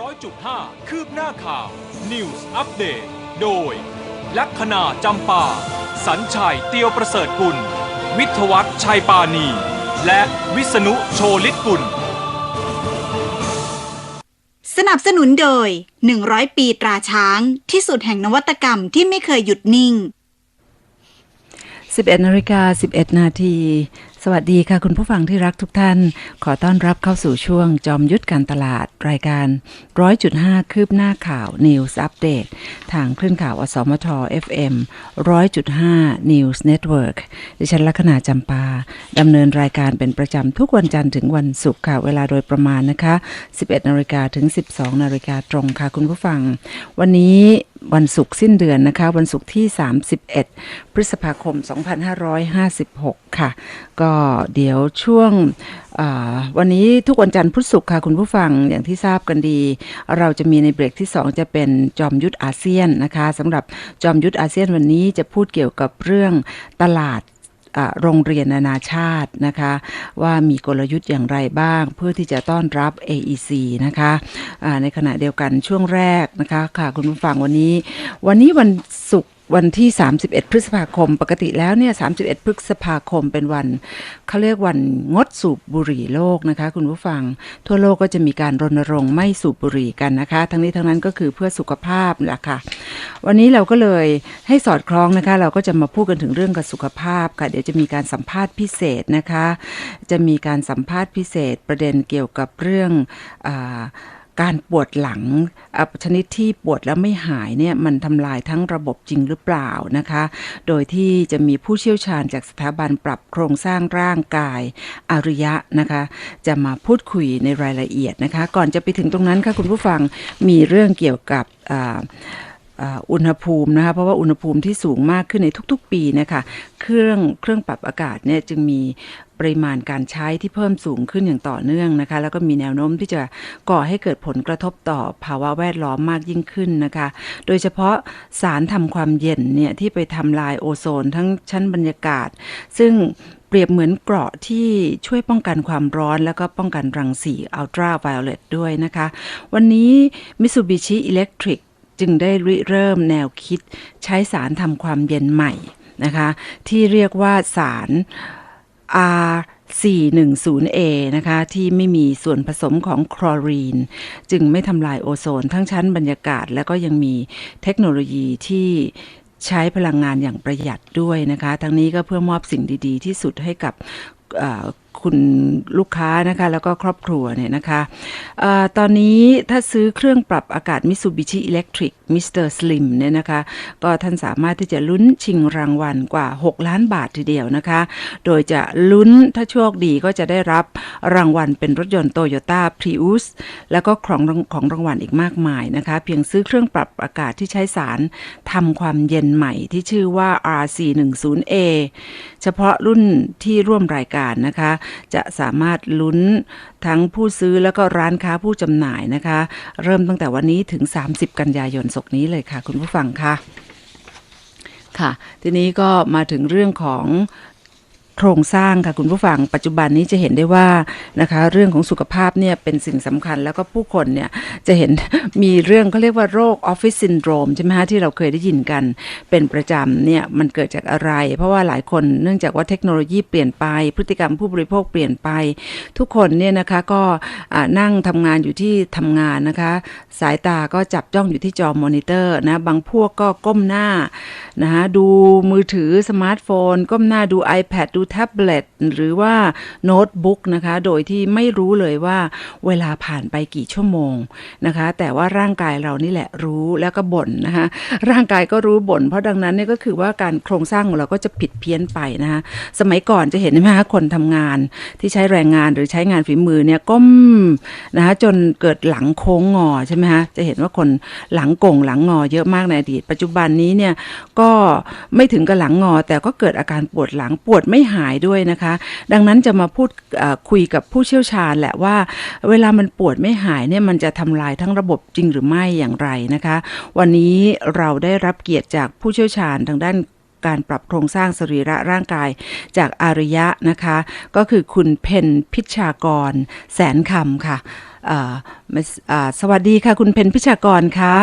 ร้อยจุดห้าคืบหน้าข่าว News อัปเดตโดย ลัคนาจำปา สัญชัยเตียวประเสริฐกุล วิทยวัฒน์ชัยปานี และวิษณุโชลิตกุล สนับสนุนโดย 100 ปีตราช้าง ที่สุดแห่งนวัตกรรมที่ไม่เคยหยุดนิ่ง 11นาฬิกา11 นาที สวัสดีค่ะคุณผู้ฟังที่รักทุกท่าน ขอต้อนรับเข้าสู่ช่วงจอมยุทธการตลาดรายการ100.5คืบหน้าข่าว News Update ทางคลื่นข่าว อสมท FM 100.5 News Network ดิฉันลัคนาจำปาดำเนินรายการเป็นประจำทุกวันจันทร์ถึงวันศุกร์ค่ะ เวลาโดยประมาณนะคะ 11นาฬิกาถึง 12นาฬิกาตรงค่ะคุณผู้ฟัง วันนี้ วันศุกร์สิ้นเดือนนะคะ วันศุกร์ที่ 31 พฤษภาคม 2556 ค่ะ ก็เดี๋ยวช่วงวันนี้ทุกวันจันทร์พุธศุกร์ค่ะ คุณผู้ฟังอย่างที่ทราบกันดี เราจะมีในเบรกที่ 2 จะเป็นจอมยุทธอาเซียนนะคะสำหรับจอมยุทธอาเซียนวันนี้จะพูดเกี่ยวกับเรื่องตลาด โรงเรียนนานาชาตินะคะ ว่ามีกลยุทธ์อย่างไรบ้าง เพื่อที่จะต้อนรับ AEC นะคะในขณะเดียวกันช่วงแรกนะคะค่ะคุณผู้ฟังวันนี้ วันนี้วันศุกร์ วันที่ 31 พฤษภาคม ปกติแล้วเนี่ย 31 พฤษภาคมเป็นวันเขาเรียกวันงดสูบบุหรี่โลกนะคะ คุณผู้ฟัง ทั่วโลกก็จะมีการรณรงค์ไม่สูบบุหรี่กันนะคะ ทั้งนี้ทั้งนั้นก็คือเพื่อสุขภาพแหละค่ะ วันนี้เราก็เลยให้สอดคล้องนะคะ เราก็จะมาพูดกันถึงเรื่องกับสุขภาพค่ะ เดี๋ยวจะมีการสัมภาษณ์พิเศษนะคะ จะมีการสัมภาษณ์พิเศษประเด็นเกี่ยวกับเรื่องอา การปวดหลังอะชนิดที่ปวดแล้วไม่หายเนี่ยมันทำลายทั้งระบบจริงหรือเปล่านะคะ โดยที่จะมีผู้เชี่ยวชาญจากสถาบันปรับโครงสร้างร่างกายอาริยะนะคะ จะมาพูดคุยในรายละเอียดนะคะ ก่อนจะไปถึงตรงนั้นค่ะคุณผู้ฟังมีเรื่องเกี่ยวกับ อุณหภูมินะคะเพราะว่าอุณหภูมิที่สูงมากขึ้นในทุกๆ ปีนะคะเครื่องเครื่องปรับอากาศเนี่ยจึงมีปริมาณการใช้ที่เพิ่มสูงขึ้นอย่างต่อเนื่องนะคะ แล้วก็มีแนวโน้มที่จะก่อให้เกิดผลกระทบต่อภาวะแวดล้อมมากยิ่งขึ้นนะคะ โดยเฉพาะสารทำความเย็นเนี่ยที่ไปทำลายโอโซนทั้งชั้นบรรยากาศ ซึ่งเปรียบเหมือนเกราะที่ช่วยป้องกันความร้อน แล้วก็ป้องกันรังสีอัลตราไวโอเลตด้วยนะคะ วันนี้ Mitsubishi Electric จึงได้ริเริ่มแนวคิดใช้สารทำความเย็นใหม่นะคะ ที่เรียกว่าสาร R 410A นะคะ ที่ไม่มีส่วนผสมของคลอรีน จึงไม่ทำลายโอโซนทั้งชั้นบรรยากาศ แล้วก็ยังมีเทคโนโลยีที่ใช้พลังงานอย่างประหยัดด้วยนะคะ ทั้งนี้ก็เพื่อมอบสิ่งดี ๆ ที่สุดให้กับ คุณลูกค้านะคะแล้วก็ครอบครัวเนี่ยนะคะอตอนนี้ถ้าซื้อเครื่องปรับอากาศ Mitsubishi Electric Mr. Slim เนี่ยนะคะ ก็ท่านสามารถที่จะลุ้นชิงรางวัลกว่า 6 ล้านบาททีเดียวนะคะ โดยจะลุ้นถ้าโชคดีก็จะได้รับรางวัลเป็นรถยนต์ Toyota Prius แล้วก็ของของรางวัลอีกมากมายนะคะ เพียงซื้อเครื่องปรับอากาศที่ใช้สารทำความเย็นใหม่ที่ชื่อว่า R410A เฉพาะรุ่นที่ร่วมรายการนะคะจะสามารถลุ้นทั้งผู้ซื้อแล้วก็ร้านค้าผู้จำหน่ายนะคะ เริ่มตั้งแต่วันนี้ถึง 30 กันยายนศกนี้เลยค่ะ คุณผู้ฟังค่ะค่ะ ทีนี้ก็มาถึงเรื่องของ โครงสร้างค่ะคุณผู้ฟังปัจจุบันนี้จะเห็นได้ว่านะคะเรื่องของสุขภาพเนี่ยเป็นสิ่งสำคัญแล้วก็ผู้คนเนี่ยจะเห็นมีเรื่องเขาเรียกว่าโรคออฟฟิศซินโดรมใช่ไหมฮะที่เราเคยได้ยินกันเป็นประจำเนี่ยมันเกิดจากอะไร เพราะว่าหลายคนเนื่องจากว่าเทคโนโลยีเปลี่ยนไป พฤติกรรมผู้บริโภคเปลี่ยนไป ทุกคนเนี่ยนะคะก็นั่งทำงานอยู่ที่ทำงานนะคะ สายตาก็จับจ้องอยู่ที่จอมอนิเตอร์นะบางพวกก็ก้มหน้านะคะดูมือถือสมาร์ทโฟน ก้มหน้าดู iPad ดูแท็บเล็ตหรือว่าโน้ตบุ๊กนะคะ โดยที่ไม่รู้เลยว่าเวลาผ่านไปกี่ชั่วโมงนะคะ แต่ว่าร่างกายเรานี่แหละรู้แล้วก็บ่นนะคะร่างกายก็รู้บ่นเพราะดังนั้นเนี่ยก็คือว่าการโครงสร้างของเราก็จะผิดเพี้ยนไปนะคะสมัยก่อนจะเห็นไหมคะคนทำงานที่ใช้แรงงานหรือใช้งานฝีมือเนี่ยก้มนะคะจนเกิดหลังโค้งงอใช่ไหมคะจะเห็นว่าคนหลังโก่งหลังงอเยอะมากในอดีต ปัจจุบันนี้เนี่ยก็ไม่ถึงกับหลังงอแต่ก็เกิดอาการปวดหลังปวดไม่หายด้วยนะคะ ดังนั้นจะมาพูดคุยกับผู้เชี่ยวชาญแหละว่า เวลามันปวดไม่หายเนี่ยมันจะทำลายทั้งระบบจริงหรือไม่อย่างไรนะคะ วันนี้เราได้รับเกียรติจากผู้เชี่ยวชาญทางด้านการปรับโครงสร้างสรีระร่างกายจากอาริยะนะคะ ก็คือคุณเพนพิชากร แสนคำค่ะ สวัสดีค่ะ คุณเพนพิชากรคะ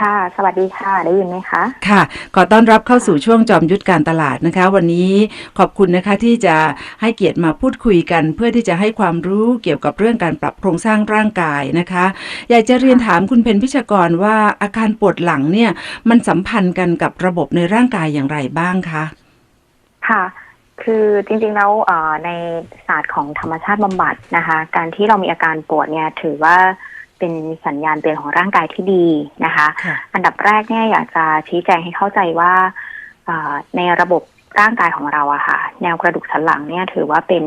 ค่ะ สวัสดีค่ะ ได้ยินไหมคะ ค่ะ ขอต้อนรับเข้าสู่ช่วงจอมยุทธการตลาดนะคะ วันนี้ขอบคุณนะคะที่จะให้เกียรติมาพูดคุยกัน เพื่อที่จะให้ความรู้เกี่ยวกับเรื่องการปรับโครงสร้างร่างกายนะคะ อยากจะเรียนถามคุณเพนพิชากรว่าอาการปวดหลังเนี่ยมันสัมพันธ์กันกับระบบในร่างกายอย่างไรบ้างคะ ค่ะคือจริงๆแล้วเอ่อในศาสตร์ของธรรมชาติบำบัดนะคะ การที่เรามีอาการปวดเนี่ยถือว่า เป็นสัญญาณเตือนของร่างกายที่ดีนะคะค่ะอันดับแรกเนี่ยอยากจะชี้แจงให้เข้าใจว่าเอ่อในระบบร่างกายของเราอะค่ะ แนวกระดูกสันหลังเนี่ยถือว่าเป็น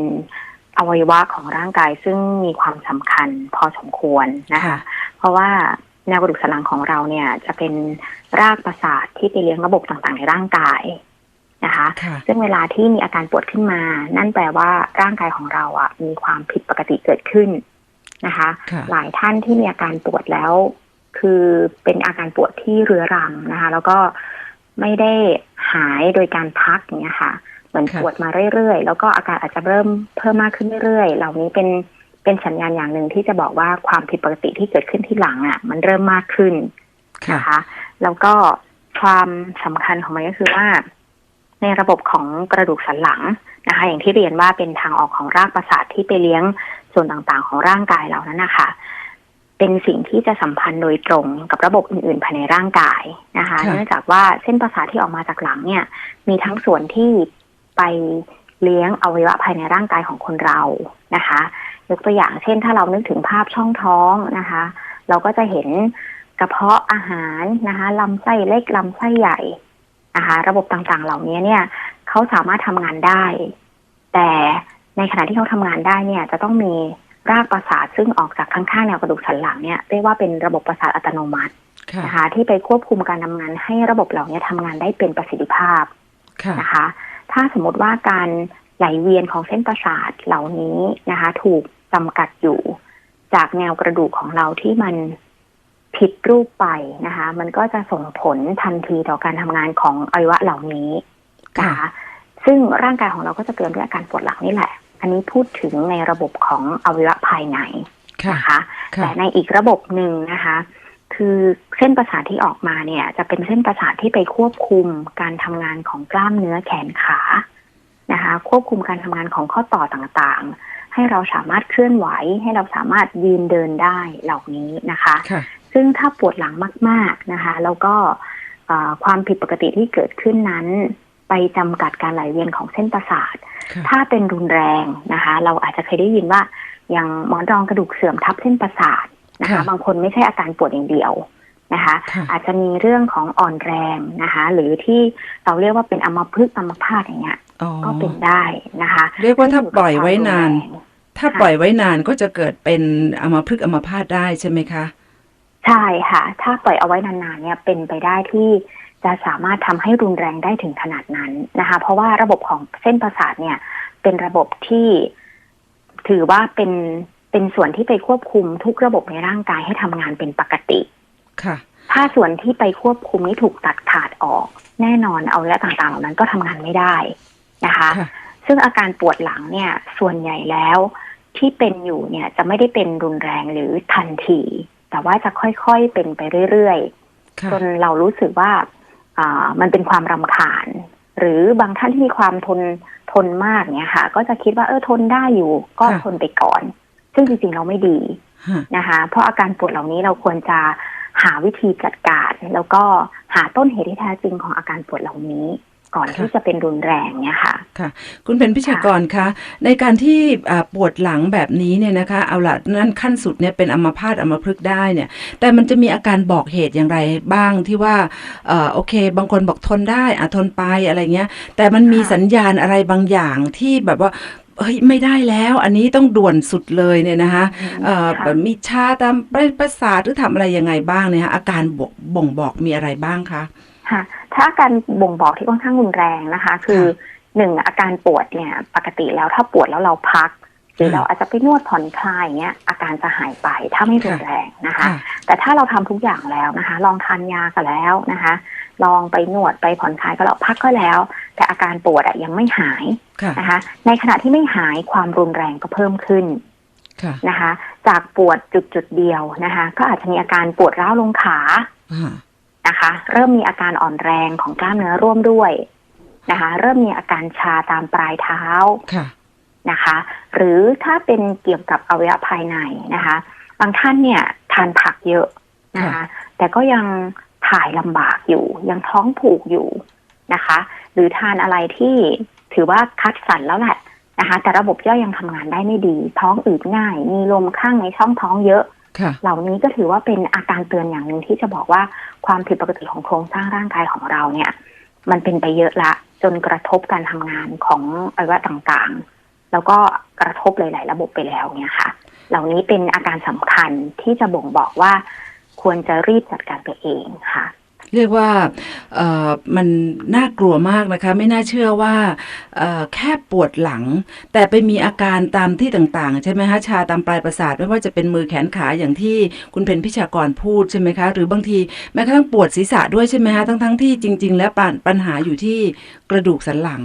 อวัยวะของร่างกายซึ่งมีความสำคัญพอสมควรนะคะค่ะเพราะว่าแนวกระดูกสันหลังของเราเนี่ย จะเป็นรากประสาทที่ไปเลี้ยงระบบต่างๆ ในร่างกายนะคะค่ะซึ่งเวลาที่มีอาการปวดขึ้นมา นั่นแปลว่าร่างกายของเราอะมีความผิดปกติเกิดขึ้น นะคะค่ะหลายท่านที่มีอาการปวดแล้ว คือเป็นอาการปวดที่เรื้อรังนะคะ แล้วก็ไม่ได้หายโดยการพักอย่างเงี้ยค่ะเหมือนค่ะปวดมาเรื่อยๆ แล้วก็อาการอาจจะเริ่มเพิ่มมากขึ้นเรื่อยๆ เหล่านี้เป็นเป็นสัญญาณอย่างหนึ่งที่จะบอกว่าความผิดปกติที่เกิดขึ้นที่หลังอะ มันเริ่มมากขึ้นค่ะนะคะ แล้วก็ความสำคัญของมันก็คือว่า ในระบบของกระดูกสันหลังนะคะ อย่างที่เรียนว่าเป็นทางออกของรากประสาทที่ไปเลี้ยง ส่วนต่างๆ ของร่างกายเรานั้นนะคะเป็นสิ่งที่จะสัมพันธ์โดยตรงกับระบบอื่นๆภายในร่างกายนะคะค่ะเนื่องจากว่าเส้นประสาทที่ออกมาจากหลังเนี่ย มีทั้งส่วนที่ไปเลี้ยงอวัยวะภายในร่างกายของคนเรานะคะ ยกตัวอย่างเช่น ถ้าเรานึกถึงภาพช่องท้องนะคะ เราก็จะเห็นกระเพาะอาหารนะคะลำไส้เล็กลำไส้ใหญ่นะคะ ระบบต่างๆ เหล่านี้เนี่ยเขาสามารถทำงานได้ แต่ ในขณะที่เขาทำงานได้เนี่ยจะต้องมีรากประสาทซึ่งออกจากข้างๆแนวกระดูกสันหลังเนี่ยเรียกว่าเป็นระบบประสาทอัตโนมัติค่ะนะคะที่ไปควบคุมการทำงานให้ระบบเหล่านี้ทำงานได้เป็นประสิทธิภาพค่ะนะคะ ถ้าสมมติว่าการไหลเวียนของเส้นประสาทเหล่านี้นะคะ ถูกจำกัดอยู่จากแนวกระดูกของเราที่มันผิดรูปไปนะคะ มันก็จะส่งผลทันทีต่อการทำงานของอวัยวะเหล่านี้นะคะซึ่งร่างกายของเราก็จะเกิดด้วยอาการปวดหลังนี่แหละ อันนี้พูดถึงในระบบของอวัยวะภายในค่ะนะคะค่ะแต่ในอีกระบบหนึ่งนะคะ คือเส้นประสาทที่ออกมาเนี่ย จะเป็นเส้นประสาทที่ไปควบคุมการทำงานของกล้ามเนื้อแขนขานะคะ ควบคุมการทำงานของข้อต่อต่างๆ ให้เราสามารถเคลื่อนไหว ให้เราสามารถยืนเดินได้เหล่านี้นะคะค่ะซึ่งถ้าปวดหลังมาก ๆนะคะ แล้วก็เอ่อความผิดปกติที่เกิดขึ้นนั้น ไปจำกัดการไหลเวียนของเส้นประสาทค่ะถ้าเป็นรุนแรงนะคะ เราอาจจะเคยได้ยินว่าอย่างหมอนรองกระดูกเสื่อมทับเส้นประสาทนะคะค่ะบางคนไม่ใช่อาการปวดอย่างเดียวนะคะค่ะอาจจะมีเรื่องของอ่อนแรงนะคะ หรือที่เราเรียกว่าเป็นอัมพฤกษ์อัมพาตอย่างเงี้ยอ๋อก็เป็นได้นะคะ เรียกว่าถ้าปล่อยไว้นานขึ้อยู่กับควมรุแรงถ้าปล่อยไว้นานก็จะเกิดเป็นอัมพฤกษ์อัมพาตได้ใช่ไหมคะ ใช่ค่ะ ถ้าปล่อยเอาไว้นานๆเนี่ยเป็นไปได้ที่ จะสามารถทำให้รุนแรงได้ถึงขนาดนั้นนะคะ เพราะว่าระบบของเส้นประสาทเนี่ย เป็นระบบที่ถือว่าเป็นเป็นส่วนที่ไปควบคุมทุกระบบในร่างกายให้ทำงานเป็นปกติ ค่ะ ถ้าส่วนที่ไปควบคุมนี้ถูกตัดขาดออก แน่นอนเอาละต่างๆเหล่านั้นก็ทำงานไม่ได้นะคะค่ะซึ่งอาการปวดหลังเนี่ย ส่วนใหญ่แล้วที่เป็นอยู่เนี่ยจะไม่ได้เป็นรุนแรงหรือทันที แต่ว่าจะค่อยๆเป็นไปเรื่อยๆค่ะจนเรารู้สึกว่าอ่า มันเป็นความรำคาญ หรือบางท่านที่มีความทนทนมากเนี่ยค่ะ ก็จะคิดว่าเออทนได้อยู่ ก็ค่ะทนไปก่อน ซึ่งจริงๆเราไม่ดีฮะนะคะ เพราะอาการปวดเหล่านี้เราควรจะหาวิธีจัดการ แล้วก็หาต้นเหตุที่แท้จริงของอาการปวดเหล่านี้ ก่อนที่จะเป็นรุนแรงเนี่ยค่ะค่ะ คุณเป็นพิชากรคะในการที่อ่าปวดหลังแบบนี้เนี่ยนะคะ เอาละนั่นขั้นสุดเนี่ยเป็นอัมพาตอัมพฤกษ์ได้เนี่ย แต่มันจะมีอาการบอกเหตุอย่างไรบ้างที่ว่าเอ่อโอเค บางคนบอกทนได้อะทนไปอะไรเงี้ย แต่มันมีค่ะสัญญาณอะไรบางอย่างที่แบบว่าเฮ้ยไม่ได้แล้วอันนี้ต้องด่วนสุดเลยเนี่ยนะคะเอ่อค่ะแบบมีชาตามประสาทหรือทำอะไรยังไงบ้างเนี่ยคะอาการบ่งบ่งบอกมีอะไรบ้างคะค่ะ ถ้าอาการบ่งบอกที่ค่อนข้างรุนแรงนะคะ คือหนึ่งอาการปวดเนี่ยปกติแล้วถ้าปวดแล้วเราพัก หรือค่ะเราอาจจะไปนวดผ่อนคลายอย่างเงี้ยอาการจะหายไปถ้าไม่รุนแรงนะคะค่ะแต่ถ้าเราทำทุกอย่างแล้วนะคะ ลองทานยาก็แล้วนะคะ ลองไปนวดไปผ่อนคลายก็แล้วพักก็แล้ว แต่อาการปวดอะยังไม่หายค่ะนะคะ ในขณะที่ไม่หายความรุนแรงก็เพิ่มขึ้นค่ะนะคะ จากปวดจุดจุดๆเดียวนะคะ ก็อาจจะมีอาการปวดร้าวลงขาอ่า นะคะ เริ่มมีอาการอ่อนแรงของกล้ามเนื้อร่วมด้วยนะคะ เริ่มมีอาการชาตามปลายเท้าค่ะนะคะ หรือถ้าเป็นเกี่ยวกับอวัยวะภายในนะคะ บางท่านเนี่ยทานผักเยอะนะคะค่ะแต่ก็ยังถ่ายลำบากอยู่ ยังท้องผูกอยู่นะคะ หรือทานอะไรที่ถือว่าคัดสรรแล้วแหละนะคะ แต่ระบบย่อยยังทำงานได้ไม่ดี ท้องอืดง่าย มีลมข้างในช่องท้องเยอะค่ะ เหล่านี้ก็ถือว่าเป็นอาการเตือนอย่างหนึ่งที่จะบอกว่าความผิดปกติของโครงสร้างร่างกายของเราเนี่ย มันเป็นไปเยอะละ จนกระทบการทำงานของอวัยวะต่างๆ แล้วก็กระทบหลาย ๆ ระบบไปแล้วเนี่ยค่ะ เหล่านี้เป็นอาการสำคัญที่จะบ่งบอกว่าควรจะรีบจัดการตัวเองค่ะ เรียกว่ามันน่ากลัวมากนะคะ ไม่น่าเชื่อว่าแค่ปวดหลัง แต่ไปมีอาการตามที่ต่างๆ ใช่ไหมคะชาตามปลายประสาท ไม่ว่าจะเป็นมือแขนขาอย่างที่คุณเพนพิชากรพูดใช่ไหมคะ หรือบางทีแม้กระทั่งปวดศีรษะด้วยใช่ไหมคะทั้งๆที่จริง ๆ แล้วปัญหาอยู่ที่กระดูกสันหลัง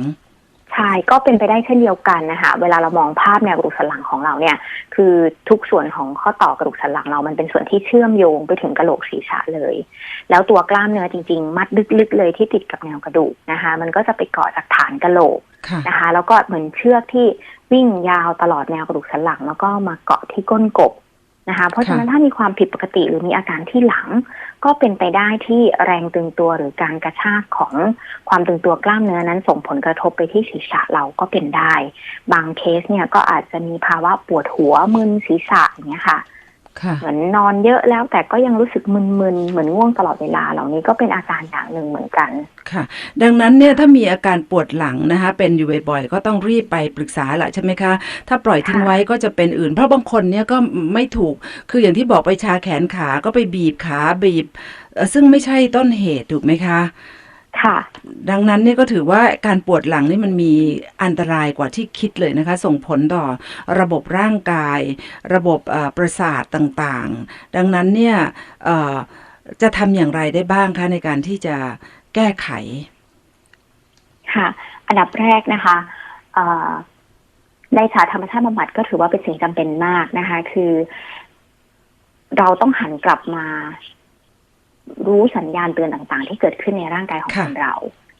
ใช่ก็เป็นไปได้เช่นเดียวกันนะคะเวลาเรามองภาพแนวกระดูกสันหลังของเราเนี่ยคือทุกส่วนของข้อต่อกระดูกสันหลังเรามันเป็นส่วนที่เชื่อมโยงไปถึงกระโหลกศีรษะเลย แล้วตัวกล้ามเนื้อจริง ๆ มัดลึกๆเลยที่ติดกับแนวกระดูกนะคะ มันก็จะไปเกาะจากฐานกระโหลกค่ะนะคะ แล้วก็เหมือนเชือกที่วิ่งยาวตลอดแนวกระดูกสันหลัง แล้วก็มาเกาะที่ก้นกบ นะคะเพราะฉะนั้นถ้ามีความผิดปกติหรือมีอาการที่หลัง ก็เป็นไปได้ที่แรงตึงตัวหรือการกระชากของความตึงตัวกล้ามเนื้อนั้นส่งผลกระทบไปที่ศีรษะเราก็เป็นได้ บางเคสเนี่ยก็อาจจะมีภาวะปวดหัวมึนศีรษะอย่างเงี้ยค่ะค่ะ เหมือนนอนเยอะแล้วแต่ก็ยังรู้สึกมึนๆเหมือนง่วงตลอดเวลาเหล่านี้ก็เป็นอาการอย่างหนึ่งเหมือนกันค่ะ ดังนั้นเนี่ยถ้ามีอาการปวดหลังนะคะ เป็นอยู่บ่อยๆก็ต้องรีบไปปรึกษาแหละใช่ไหมคะ ถ้าปล่อยทิ้งไว้ก็จะเป็นอื่น เพราะบางคนเนี่ยก็ไม่ถูกคืออย่างที่บอกไปชาแขนขาก็ไปบีบขาบีบเอ่อซึ่งไม่ใช่ต้นเหตุถูกไหมคะ ค่ะ ดังนั้นเนี่ยก็ถือว่าการปวดหลังนี่มันมีอันตรายกว่าที่คิดเลยนะคะ ส่งผลต่อระบบร่างกาย ระบบเอ่อประสาทต่างๆ ดังนั้นเนี่ยเอ่อจะทำอย่างไรได้บ้างคะในการที่จะแก้ไข ค่ะ อันดับแรกนะคะเอ่อในศาสตร์ธรรมชาติบำบัดก็ถือว่าเป็นสิ่งจำเป็นมากนะคะ คือ เราต้องหันกลับมา รู้สัญญาณเตือนต่างๆ ที่เกิดขึ้นในร่างกายของค่ะคนเรา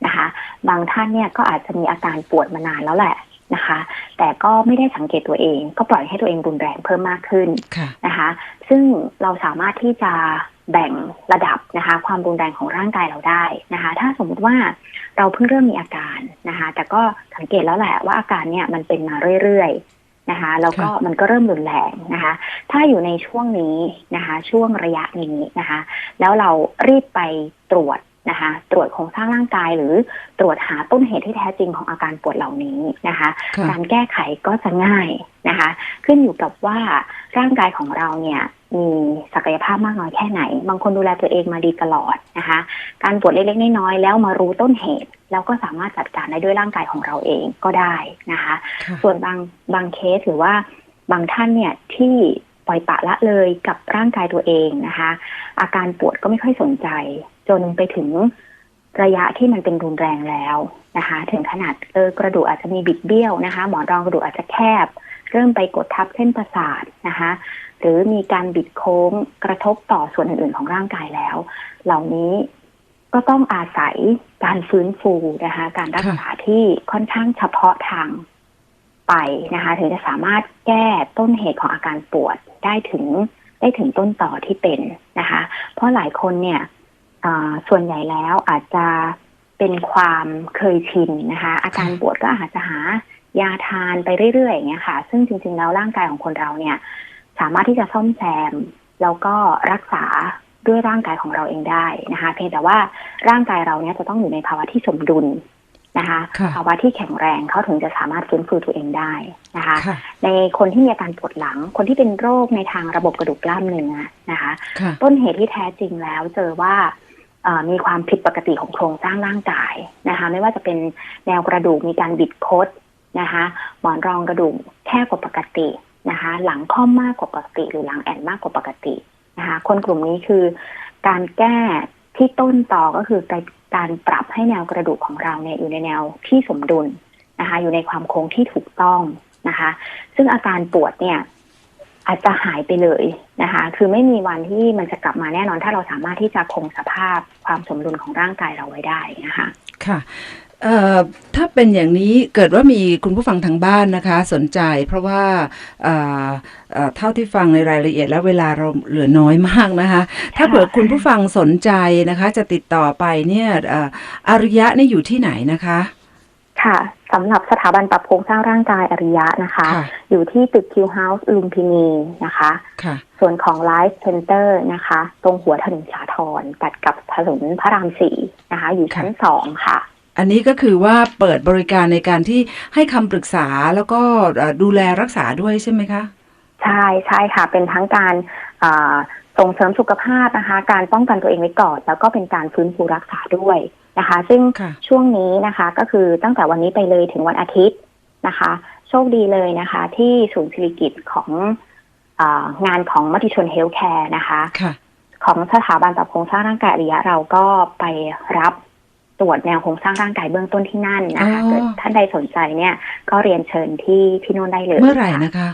นะคะ บางท่านเนี่ยก็อาจจะมีอาการปวดมานานแล้วแหละนะคะ แต่ก็ไม่ได้สังเกตตัวเอง ก็ปล่อยให้ตัวเองรุนแรงเพิ่มมากขึ้นค่ะนะคะ ซึ่งเราสามารถที่จะแบ่งระดับนะคะ ความรุนแรงของร่างกายเราได้นะคะ ถ้าสมมุติว่าเราเพิ่งเริ่มมีอาการนะคะ แต่ก็สังเกตแล้วแหละว่าอาการเนี่ยมันเป็นมาเรื่อยๆ นะคะแล้วก็มันก็เริ่มรุนแรงนะคะ ถ้าอยู่ในช่วงนี้นะคะ ช่วงระยะนี้นะคะ แล้วเรารีบไปตรวจ นะคะตรวจโครงสร้างร่างกายหรือตรวจหาต้นเหตุที่แท้จริงของอาการปวดเหล่านี้นะคะค่ะการแก้ไขก็จะง่ายนะคะ ขึ้นอยู่กับว่าร่างกายของเราเนี่ยมีศักยภาพมากน้อยแค่ไหน บางคนดูแลตัวเองมาดีตลอดนะคะ การปวดเล็กๆน้อยๆแล้วมารู้ต้นเหตุ แล้วก็สามารถจัดการได้ด้วยร่างกายของเราเองก็ได้นะคะค่ะส่วนบางบางเคสหรือว่าบางท่านเนี่ยที่ ปล่อยปละละเลยกับร่างกายตัวเองนะคะ อาการปวดก็ไม่ค่อยสนใจ จนไปถึงระยะที่มันเป็นรุนแรงแล้วนะคะ ถึงขนาดเออกระดูกอาจจะมีบิดเบี้ยวนะคะ หมอนรองกระดูกอาจจะแคบ เริ่มไปกดทับเส้นประสาทนะคะ หรือมีการบิดโค้งกระทบต่อส่วนอื่นๆของร่างกายแล้ว เหล่านี้ก็ต้องอาศัยการฟื้นฟูนะคะ การรักษาที่ค่อนข้างเฉพาะทาง ไปนะคะถึงจะสามารถแก้ต้นเหตุของอาการปวดได้ถึงได้ถึงต้นต่อที่เป็นนะคะ เพราะหลายคนเนี่ยส่วนใหญ่แล้วอาจจะเป็นความเคยชินนะคะ อาการปวดก็อาจจะหายาทานไปเรื่อยๆอย่างเงี้ยค่ะ ซึ่งจริง ๆ แล้วร่างกายของคนเราเนี่ย สามารถที่จะซ่อมแซม แล้วก็รักษาด้วยร่างกายของเราเองได้นะคะ เพียงแต่ว่าร่างกายเราเนี่ยจะต้องอยู่ในภาวะที่สมดุล นะคะค่ะภาวะที่แข็งแรงเขาถึงจะสามารถฟื้นฟูตัวเองได้นะคะค่ะในคนที่มีอาการปวดหลัง คนที่เป็นโรคในทางระบบกระดูกกล้ามเนื้อนะคะค่ะต้นเหตุที่แท้จริงแล้วเจอว่าเอ่อมีความผิดปกติของโครงสร้างร่างกายนะคะไม่ว่าจะเป็นแนวกระดูกมีการบิดคดนะคะหมอนรองกระดูกแค่กว่าปกตินะคะหลังค่อมมากกว่าปกติ หรือหลังแอนมากกว่าปกตินะคะคนกลุ่มนี้คือการแก้ที่ต้นต่อก็คือ การปรับให้แนวกระดูกของเราเนี่ยอยู่ในแนวที่สมดุลนะคะ อยู่ในความโค้งที่ถูกต้องนะคะ ซึ่งอาการปวดเนี่ยอาจจะหายไปเลยนะคะ คือไม่มีวันที่มันจะกลับมาแน่นอน ถ้าเราสามารถที่จะคงสภาพความสมดุลของร่างกายเราไว้ได้นะคะ ค่ะ ถ้าเป็นอย่างนี้เกิดว่ามีคุณผู้ฟังทางบ้านนะคะ สนใจเพราะว่าเอ่อเอ่อเท่าที่ฟังในรายละเอียดแล้วเวลาเราเหลือน้อยมากนะคะ ถ้าเผื่อคุณผู้ฟังสนใจนะคะ จะติดต่อไปเนี่ยเอ่ออาริยะนี่อยู่ที่ไหนนะคะ ค่ะสำหรับสถาบันปรับโครงสร้างร่างกายอริยะนะคะค่ะอยู่ที่ตึกคิวเฮาส์ลุมพินีนะคะค่ะส่วนของ Life Center นะคะ ตรงหัวถนนสาทรตัดกับถนนพระรามสี่นะคะ อยู่ชั้นค่ะสองค่ะ อันนี้ก็คือว่าเปิดบริการในการที่ให้คำปรึกษาแล้วก็เอ่อดูแลรักษาด้วยใช่ไหมคะ ใช่ใช่ค่ะ เป็นทั้งการอ่าส่งเสริมสุขภาพนะคะ การป้องกันตัวเองไว้ก่อนแล้วก็เป็นการฟื้นฟูรักษาด้วยนะคะ ซึ่งค่ะช่วงนี้นะคะก็คือตั้งแต่วันนี้ไปเลยถึงวันอาทิตย์นะคะ โชคดีเลยนะคะ ที่ศูนย์ศิริกิตของอางานของมติชนเฮลท์แคร์นะคะค่ะของสถาบันปรับโครงสร้างร่างกายอริยะเราก็ไปรับ ตรวจแนวโครงสร้างร่างกายเบื้องต้นที่นั่นนะคะอ๋อเกิดท่านใดสนใจเนี่ย ก็เรียนเชิญที่ที่นู่นได้เลยเมื่อไหร่นะคะ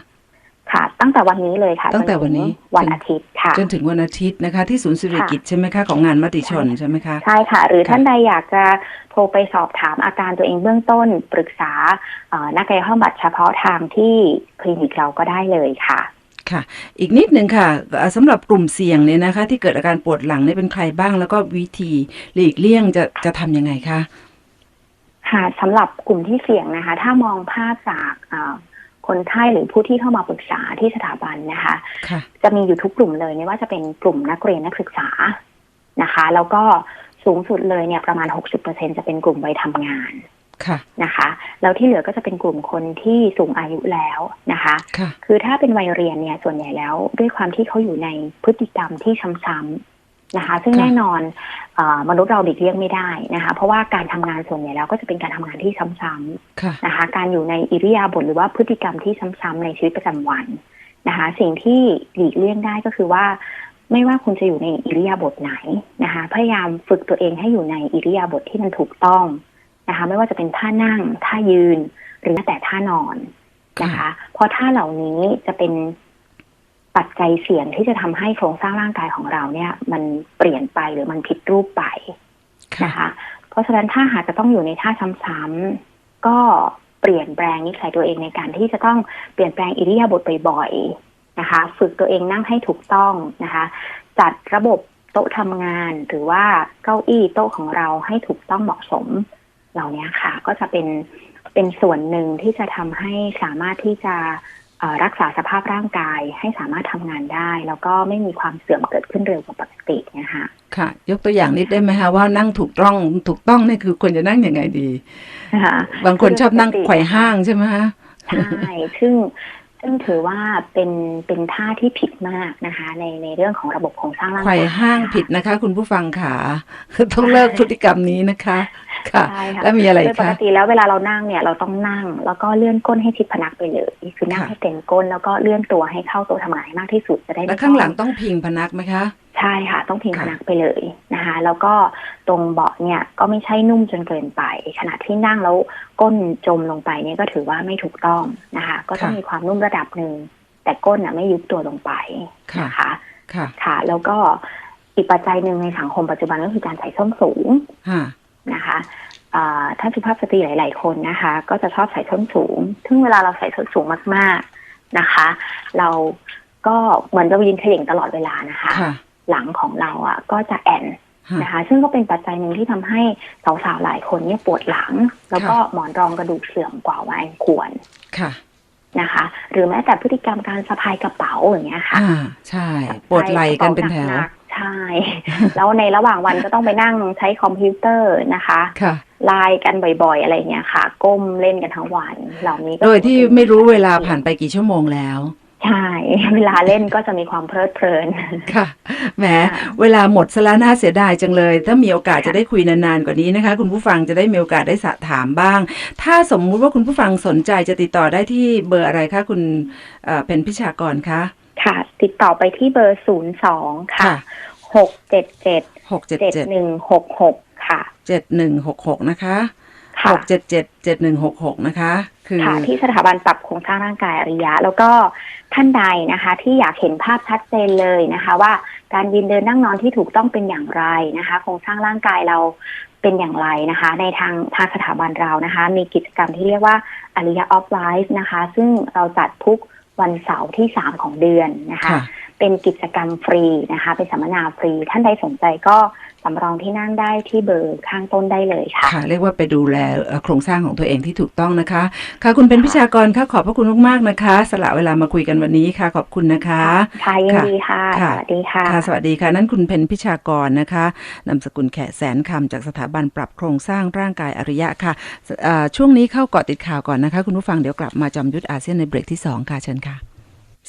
ค่ะ ตั้งแต่วันนี้เลยค่ะ ตั้งแต่วันนี้จถึวันอาทิตย์ค่ะ จนถึงวันอาทิตย์นะคะ ที่ศูนย์สิริกิตใช่ไหมคะของงานมติชนใช่ไหมคะใช่ค่ะ หรือค่ะท่านใดอยากจะโทรไปสอบถามอาการตัวเองเบื้องต้น ปรึกษาเอ่อนักกายภาพบำบัดเฉพาะทางที่คลินิกเราก็ได้เลยค่ะ ค่ะ อีกนิดหนึ่งค่ะเอ่อสำหรับกลุ่มเสี่ยงเนี่ยนะคะ ที่เกิดอาการปวดหลังเนี่ยเป็นใครบ้าง แล้วก็วิธีหลีกเลี่ยงจะจะทำยังไงคะค่ะสำหรับกลุ่มที่เสี่ยงนะคะ ถ้ามองภาพจากเอ่อคนไข้หรือผู้ที่เข้ามาปรึกษาที่สถาบันนะคะค่ะจะมีอยู่ทุกกลุ่มเลยไม่ว่าจะเป็นกลุ่มนักเรียนนักศึกษานะคะ แล้วก็สูงสุดเลยเนี่ยประมาณ 60%จะเป็นกลุ่มวัยทำงาน ค่ะนะคะแล้วที่เหลือก็จะเป็นกลุ่มคนที่สูงอายุแล้วนะคะค่ะคือถ้าเป็นวัยเรียนเนี่ยส่วนใหญ่แล้ว ด้วยความที่เขาอยู่ในพฤติกรรมที่ซ้ำๆนะคะ ซึ่งค่ะแน่นอนเออมนุษย์เราหลีกเลี่ยงไม่ได้นะคะ เพราะว่าการทำงานส่วนใหญ่แล้วก็จะเป็นการทำงานที่ซ้ำๆค่ะนะคะ การอยู่ในอิริยาบถหรือว่าพฤติกรรมที่ซ้ำๆในชีวิตประจำวันนะคะ สิ่งที่หลีกเลี่ยงได้ก็คือว่าไม่ว่าคุณจะอยู่ในอิริยาบถไหนนะคะ พยายามฝึกตัวเองให้อยู่ในอิริยาบถที่มันถูกต้อง นะคะไม่ว่าจะเป็นท่านั่งท่ายืน หรือแม้แต่ท่านอนนะคะเพราะท่าเหล่านี้จะเป็นปัจจัยเสี่ยงที่จะทำให้โครงสร้างร่างกายของเราเนี่ย มันเปลี่ยนไปหรือมันผิดรูปไปค่ะนะคะ เพราะฉะนั้นถ้าหากจะต้องอยู่ในท่าซ้ำๆก็เปลี่ยนแปลงนิสัยตัวเองในการที่จะต้องเปลี่ยนแปลงอิริยาบถบ่อยๆนะคะ ฝึกตัวเองนั่งให้ถูกต้องนะคะ จัดระบบโต๊ะทำงานหรือว่าเก้าอี้โต๊ะของเราให้ถูกต้องเหมาะสม เหล่านี้ค่ะ ก็จะเป็นเป็นส่วนหนึ่งที่จะทำให้สามารถที่จะเอ่อรักษาสภาพร่างกายให้สามารถทำงานได้ แล้วก็ไม่มีความเสื่อมเกิดขึ้นเร็วกว่าปกตินะคะค่ะ ยกตัวอย่างนิดได้ไหมคะว่านั่งถูกต้องถูกต้องนี่คือควรจะนั่งยังไงดีนะคะบางคนชอบนั่งไขว่ห้างใช่ไหมคะใช่ซึ่ง ซึ่งถือว่าเป็นเป็นท่าที่ผิดมากนะคะ ในในเรื่องของระบบโครงสร้างร่างไขว่กายห้างผิดนะคะ คุณผู้ฟังค่ะต้องเลิกพฤติกรรมนี้นะคะค่ะใช่ค่ะแล้วมีอะไรโดอียกปกคะติแล้วเวลาเรานั่งเนี่ยเราต้องนั่ง แล้วก็เลื่อนก้นให้ชิดพนักไปเลยคือนั่งค่ะให้เต็มก้นแล้วก็เลื่อนตัวให้เข้าโต๊ะทำงานให้มากที่สุดจะได้แล้วไม่ข้างหลังต้องต้องพิงพนักไหมคะ ใช่ค่ะ ต้องพิงค่ะพนักไปเลยนะคะ แล้วก็ตรงเบาะเนี่ยก็ไม่ใช่นุ่มจนเกินไป ขณะที่นั่งแล้วก้นจมลงไปเนี่ยก็ถือว่าไม่ถูกต้องนะคะ ก็ต้องมีความนุ่มระดับหนึ่ง แต่ก้นน่ะไม่ยุบตัวลงไปนะคะค่ะ ค่ะ แล้วก็อีกปัจจัยหนึ่งในสังคมปัจจุบันก็คือการใส่ส้นสูงค่ะนะคะอ่าถ้าสุภาพสตรีหลาย ๆ คนนะคะ ก็จะชอบใส่ส้นสูง ซึ่งเวลาเราใส่ส้นสูงมาก ๆนะคะ เราก็เหมือนจะยืนเขย่งตลอดเวลานะคะค่ะ หลังของเราอะ ก็จะแอนค่ะนะคะ ซึ่งก็เป็นปัจจัยหนึ่งที่ทำให้สาวๆหลายคนเนี่ยปวดหลัง แล้วก็หมอนรองกระดูกเสื่อมกว่าวัยอันควรค่ะนะคะ หรือแม้แต่พฤติกรรมการสะพายกระเป๋าอย่างเงี้ยค่ะอ่าใช่ปวดไหล่กันเป็นแถวหกๆใช่ แล้วในระหว่างวันก็ต้องไปนั่งใช้คอมพิวเตอร์นะคะค่ะไลน์กันบ่อยๆ อะไรเงี้ยค่ะ ก้มเล่นกันทั้งวัน เหล่านี้ก็โดยที่ไม่รู้เวลาผ่านไปกี่ชั่วโมงแล้ว ใช่ เวลาเล่นก็จะมีความเพลิดเพลิน ค่ะ แหมค่ะเวลาหมดซะแล้วน่าเสียดายจังเลย ถ้ามีโอกาสค่ะจะได้คุยนานๆกว่านี้นะคะ คุณผู้ฟังจะได้มีโอกาสได้สะถามบ้าง ถ้าสมมุติว่าคุณผู้ฟังสนใจจะติดต่อได้ที่เบอร์อะไรคะคุณเอ่อเป็นพิชากรคะค่ะ ติดต่อไปที่เบอร์ศูนย์สองค่ะหกเจ็ดเจ็ดหกเจ็ดเจ็ดเจ็ดหนึ่งหกหกค่ะเจ็ดหนึ่งหกหกนะคะค่ะหกเจ็ดเจ็ดเจ็ดหนึ่งหกหกนะคะ คือค่ะที่สถาบันปรับโครงสร้างร่างกายอริยะ แล้วก็ท่านใดนะคะ ที่อยากเห็นภาพชัดเจนเลยนะคะ ว่าการยืนเดินนั่งนอนที่ถูกต้องเป็นอย่างไรนะคะ โครงสร้างร่างกายเราเป็นอย่างไรนะคะ ในทางทางสถาบันเรานะคะ มีกิจกรรมที่เรียกว่าอริยะออฟไลฟ์นะคะ ซึ่งเราจัดทุกวันเสาร์ที่สามของเดือนนะคะค่ะเป็นกิจกรรมฟรีนะคะ เป็นสัมมนาฟรี ท่านใดสนใจก็ สำรองที่นั่งได้ที่เบอร์ข้างต้นได้เลยค่ะ ค่ะ เรียกว่าไปดูแลเอ่อโครงสร้างของตัวเองที่ถูกต้องนะคะ ค่ะคุณเป็นพิชากรค่ะขอบพระคุณมากๆนะคะ สละเวลามาคุยกันวันนี้ค่ะ ขอบคุณนะคะค่ะยินดีค่ะค่ะสวัสดีค่ะค่ะ สวัสดีค่ะ นั่นคุณเพนพิชากรนะคะนามสกุลแขแสนคำจากสถาบันปรับโครงสร้างร่างกายอริยะค่ะเอ่อช่วงนี้เข้าเกาะติดข่าวก่อนนะคะ คุณผู้ฟังเดี๋ยวกลับมาจอมยุทธอาเซียนในเบรกที่2ค่ะเชิญค่ะ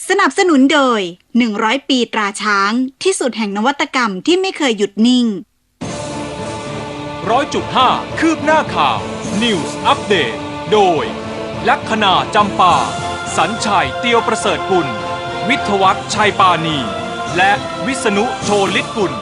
สนับสนุนโดย 100 ปีตราช้างที่สุดแห่งนวัตกรรมที่ไม่เคยหยุดนิ่ง ร้อยจุดห้าคืบหน้าข่าว News อัปเดตโดย ลัคนาจำปา สัญชัยเตียวประเสริฐกุล วิทวัฒน์ชัยปานี และวิษณุโชลิตกุล